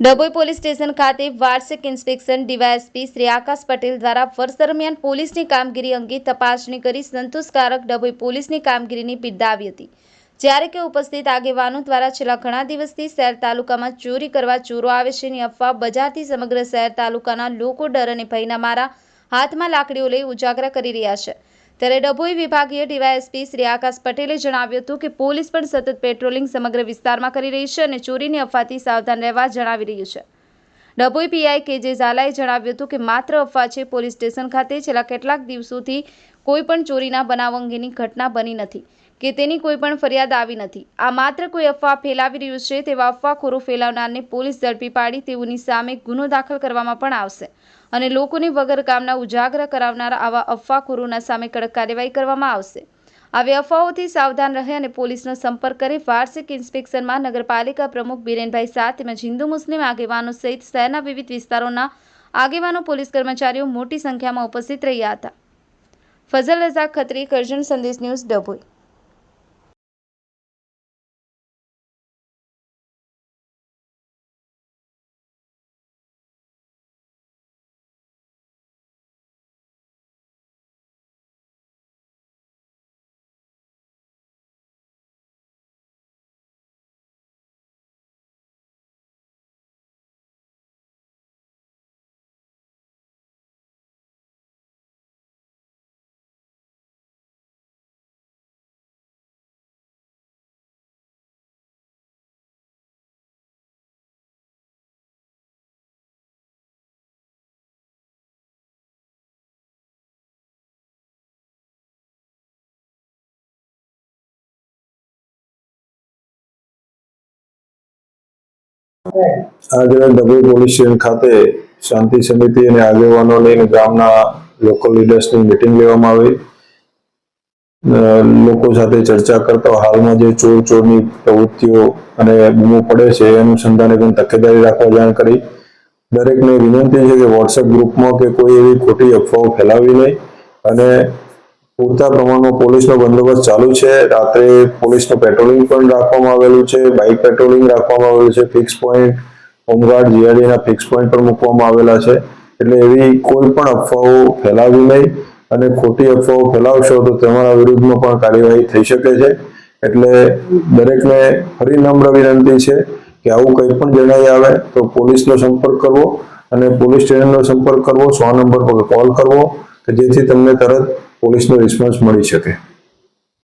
Dabhoi police station ખાતે વાર્ષિક inspection DYSP Shri Akash Patel દ્વારા વર્ષ દરમિયાન પોલીસની કામગીરી અંગે તપાસણી કરી સંતોષકારક ડભોઈ પોલીસની કામગીરીની બિરદાવી હતી. જ્યારે કે ઉપસ્થિત આગેવાનો દ્વારા છેલ્લા ઘણા દિવસથી શહેર તાલુકામાં ચોરી કરવા ચોરો આવે છે ની અફવા બજારથી સમગ્ર શહેર તાલુકાના લોકો ડર અને ભયના મારા હાથમાં લાકડીઓ લઈ ઉજાગરા કરી રહ્યા છે. ત્યારે ડભોઈ વિભાગીય ડીવાયએસપી શ્રી આકાશ પટેલે જણાવ્યું હતું કે પોલીસ પણ સતત પેટ્રોલિંગ સમગ્ર વિસ્તારમાં કરી રહી છે અને ચોરીની અફવાથી સાવધાન રહેવા જણાવી રહ્યું છે. ડભોઈ પીઆઈ કે જે ઝાલાએ જણાવ્યું હતું કે માત્ર અફવા છે, પોલીસ સ્ટેશન ખાતે છેલ્લા કેટલાક દિવસોથી કોઈપણ ચોરીના બનાવ અંગેની ઘટના બની નથી કે તેની કોઈ પણ ફરિયાદ આવી નથી. આ માત્ર કોઈ અફવા ફેલાવી રહ્યું છે તેવા અફવાખોરો ફેલાવનારને પોલીસ ઝડપી પાડી તેઓની સામે ગુનો દાખલ કરવામાં પણ આવશે અને લોકોને વગર કામના ઉજાગર કરાવનાર આવા અફવાખોરોના સામે કડક કાર્યવાહી કરવામાં આવશે. આવી અફવાઓથી સાવધાન રહે અને પોલીસનો સંપર્ક કરી વાર્ષિક ઇન્સ્પેક્શનમાં નગરપાલિકા પ્રમુખ બિરેનભાઈ શાહ તેમજ હિન્દુ મુસ્લિમ આગેવાનો સહિત શહેરના વિવિધ વિસ્તારોના આગેવાનો પોલીસ કર્મચારીઓ મોટી સંખ્યામાં ઉપસ્થિત રહ્યા હતા. ફઝલ રઝાક ખત્રી, કરજણ સંદેશ ન્યૂઝ ડભોઈ. આજે ડભોઈ પોલીસ ખાતે શાંતિ સમિતિ અને આગેવાનોની ગામના લોકલ લીડર્સની મિટિંગ લેવામાં આવી. લોકો સાથે ચર્ચા કરતા હાલમાં જે ચોર ચોરની પ્રવૃત્તિઓ અને બૂમો પડે છે, એ અનુસંધાને પણ તકેદારી રાખવા જાણ કરી. દરેકને વિનંતી છે કે વોટ્સએપ ગ્રુપમાં કે કોઈ એવી ખોટી અફવાઓ ફેલાવી નહીં અને પૂરતા પ્રમાણમાં પોલીસનો બંદોબસ્ત ચાલુ છે. રાત્રે પોલીસનું પેટ્રોલિંગ પણ રાખવામાં આવેલું છે. બાઇક પેટ્રોલિંગ રાખવામાં આવેલું છે. ફિક્સ પોઈન્ટ, હોમગાર્ડ જીઆરડીના ફિક્સ પોઈન્ટ પણ મૂકવામાં આવેલા છે. એટલે એવી કોઈ પણ અફવાઓ ફેલાવી નહીં અને ખોટી અફવાઓ ફેલાવશો તો તમારા વિરુદ્ધમાં પણ કાર્યવાહી થઈ શકે છે. એટલે દરેકને ફરી નમ્ર વિનંતી છે કે આવું કંઈ પણ જણાઈ આવે તો પોલીસનો સંપર્ક કરવો અને પોલીસ સ્ટેશનનો સંપર્ક કરવો. સો નંબર પર કોલ કરવો કે જેથી તમને તરત પોલીસનો રિસ્પોન્સ મળી શકે.